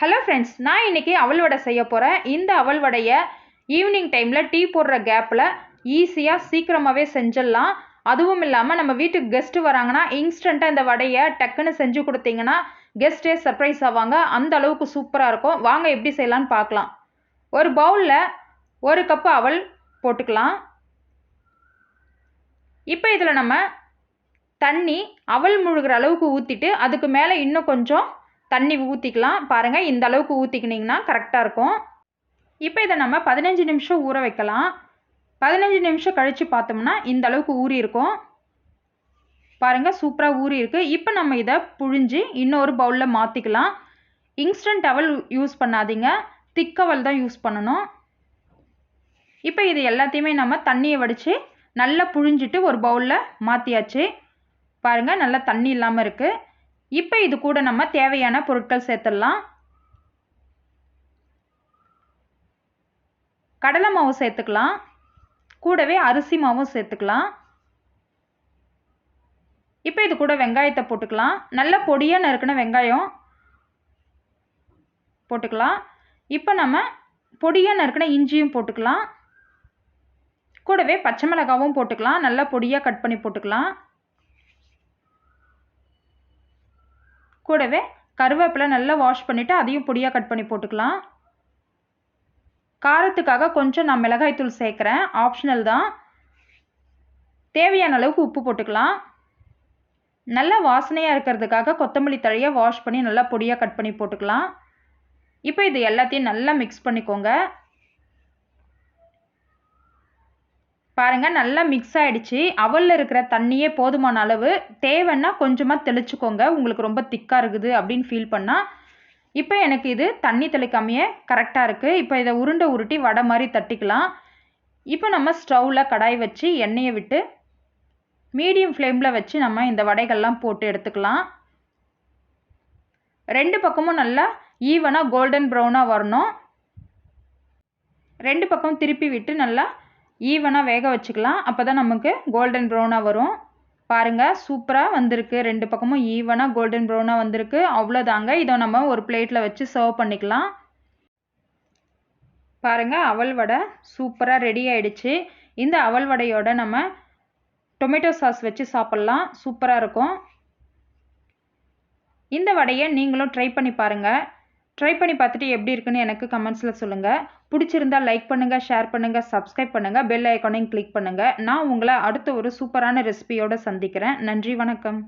Hello friends நான் இன்றைக்கி அவல் வடை செய்ய போகிறேன் இந்த அவல் வடையை ஈவினிங் டைமில் டீ போடுற கேப்பில் ஈஸியாக சீக்கிரமாகவே செஞ்சிடலாம். அதுவும் இல்லாமல் நம்ம வீட்டுக்கு கெஸ்ட்டு வராங்கன்னா இன்ஸ்டண்ட்டாக இந்த வடையை டக்குன்னு செஞ்சு கொடுத்தீங்கன்னா கெஸ்ட்டே சர்ப்ரைஸ் ஆவாங்க. அந்த அளவுக்கு சூப்பராக இருக்கும். வாங்க எப்படி செய்யலான்னு பார்க்கலாம். ஒரு பவுலில் ஒரு கப்பு அவல் போட்டுக்கலாம். இப்போ இதில் நம்ம தண்ணி அவல் முழுகிற அளவுக்கு ஊற்றிட்டு அதுக்கு மேலே இன்னும் கொஞ்சம் தண்ணி ஊற்றிக்கலாம் பாருங்கள் இந்த அளவுக்கு ஊற்றிக்கினிங்கன்னா கரெக்டாக இருக்கும். இப்போ இதை நம்ம பதினஞ்சு நிமிஷம் ஊற வைக்கலாம். பதினஞ்சு நிமிஷம் கழித்து பார்த்தோம்னா இந்த அளவுக்கு ஊறி இருக்கும். பாருங்கள் சூப்பராக ஊறி இருக்குது இப்போ நம்ம இதை புழிஞ்சு இன்னொரு பவுலில் மாற்றிக்கலாம் இன்ஸ்டன்ட் அவல் யூஸ் பண்ணாதீங்க. திக்கவல் தான் யூஸ் பண்ணணும். இப்போ இது எல்லாத்தையுமே நம்ம தண்ணியை வடித்து நல்லா புழிஞ்சிட்டு ஒரு பவுலில் மாற்றியாச்சு பாருங்கள் நல்லா தண்ணி இல்லாமல் இருக்குது இப்போ இது கூட நம்ம தேவையான பொருட்கள் சேர்த்துடலாம். கடலை மாவு சேர்த்துக்கலாம். கூடவே அரிசி மாவும் சேர்த்துக்கலாம். இப்போ இது கூட வெங்காயத்தை போட்டுக்கலாம். நல்ல பொடியாக நறுக்கின வெங்காயம் போட்டுக்கலாம். இப்போ நம்ம பொடியாக நறுக்கின இஞ்சியும் போட்டுக்கலாம். கூடவே பச்சை மிளகாவும் போட்டுக்கலாம். நல்லா பொடியாக கட் பண்ணி போட்டுக்கலாம். கூடவே கருவேப்பிலை நல்லா வாஷ் பண்ணிவிட்டு அதையும் பொடியாக கட் பண்ணி போட்டுக்கலாம். காரத்துக்காக கொஞ்சம் நான் மிளகாய்த்தூள் சேர்க்குறேன். ஆப்ஷனல் தான். தேவையான அளவுக்கு உப்பு போட்டுக்கலாம். நல்லா வாசனையாக இருக்கிறதுக்காக கொத்தமல்லி தழையை வாஷ் பண்ணி நல்லா பொடியாக கட் பண்ணி போட்டுக்கலாம். இப்போ இது எல்லாத்தையும் நல்லா மிக்ஸ் பண்ணிக்கோங்க. பாருங்கள் நல்லா மிக்ஸ் ஆகிடுச்சு அவலில் இருக்கிற தண்ணியே போதுமான அளவு. தேவைன்னா கொஞ்சமாக தெளிச்சுக்கோங்க. உங்களுக்கு ரொம்ப திக்காக இருக்குது அப்படின்னு ஃபீல் பண்ணால் இப்போ எனக்கு இது தண்ணி தெளிக்காமையே கரெக்டாக இருக்குது இப்போ இதை உருண்டை உருட்டி வடை மாதிரி தட்டிக்கலாம். இப்போ நம்ம ஸ்டவ்வில் கடாய் வச்சு எண்ணெயை விட்டு மீடியம் ஃப்ளேமில் வச்சு நம்ம இந்த வடைகள்லாம் போட்டு எடுத்துக்கலாம். ரெண்டு பக்கமும் நல்லா ஈவனாக கோல்டன் ப்ரௌனாக வரணும். ரெண்டு பக்கம் திருப்பி விட்டு நல்லா ஈவனாக வேக வச்சுக்கலாம். அப்போ தான் நமக்கு கோல்டன் ப்ரௌனாக வரும். பாருங்கள் சூப்பராக வந்திருக்கு. ரெண்டு பக்கமும் ஈவனாக கோல்டன் ப்ரௌனாக வந்திருக்கு. அவ்வளோதாங்க இதை நம்ம ஒரு பிளேட்டில் வச்சு சர்வ் பண்ணிக்கலாம். பாருங்கள் அவல் வடை சூப்பராக ரெடி ஆயிடுச்சு. இந்த அவல் வடையோட நம்ம டொமேட்டோ சாஸ் வச்சு சாப்பிட்லாம். சூப்பராக இருக்கும். இந்த வடையை நீங்களும் ட்ரை பண்ணி பாருங்கள் ட்ரை பண்ணி பார்த்துட்டு எப்படி இருக்குன்னு எனக்கு கமெண்ட்ஸில் சொல்லுங்கள் பிடிச்சிருந்தா லைக் பண்ணுங்கள் ஷேர் பண்ணுங்கள் சப்ஸ்கிரைப் பண்ணுங்கள் பெல் ஐக்கானையும் கிளிக் பண்ணுங்கள் நான் உங்களை அடுத்த ஒரு சூப்பரான ரெசிபியோடு சந்திக்கிறேன். நன்றி வணக்கம்.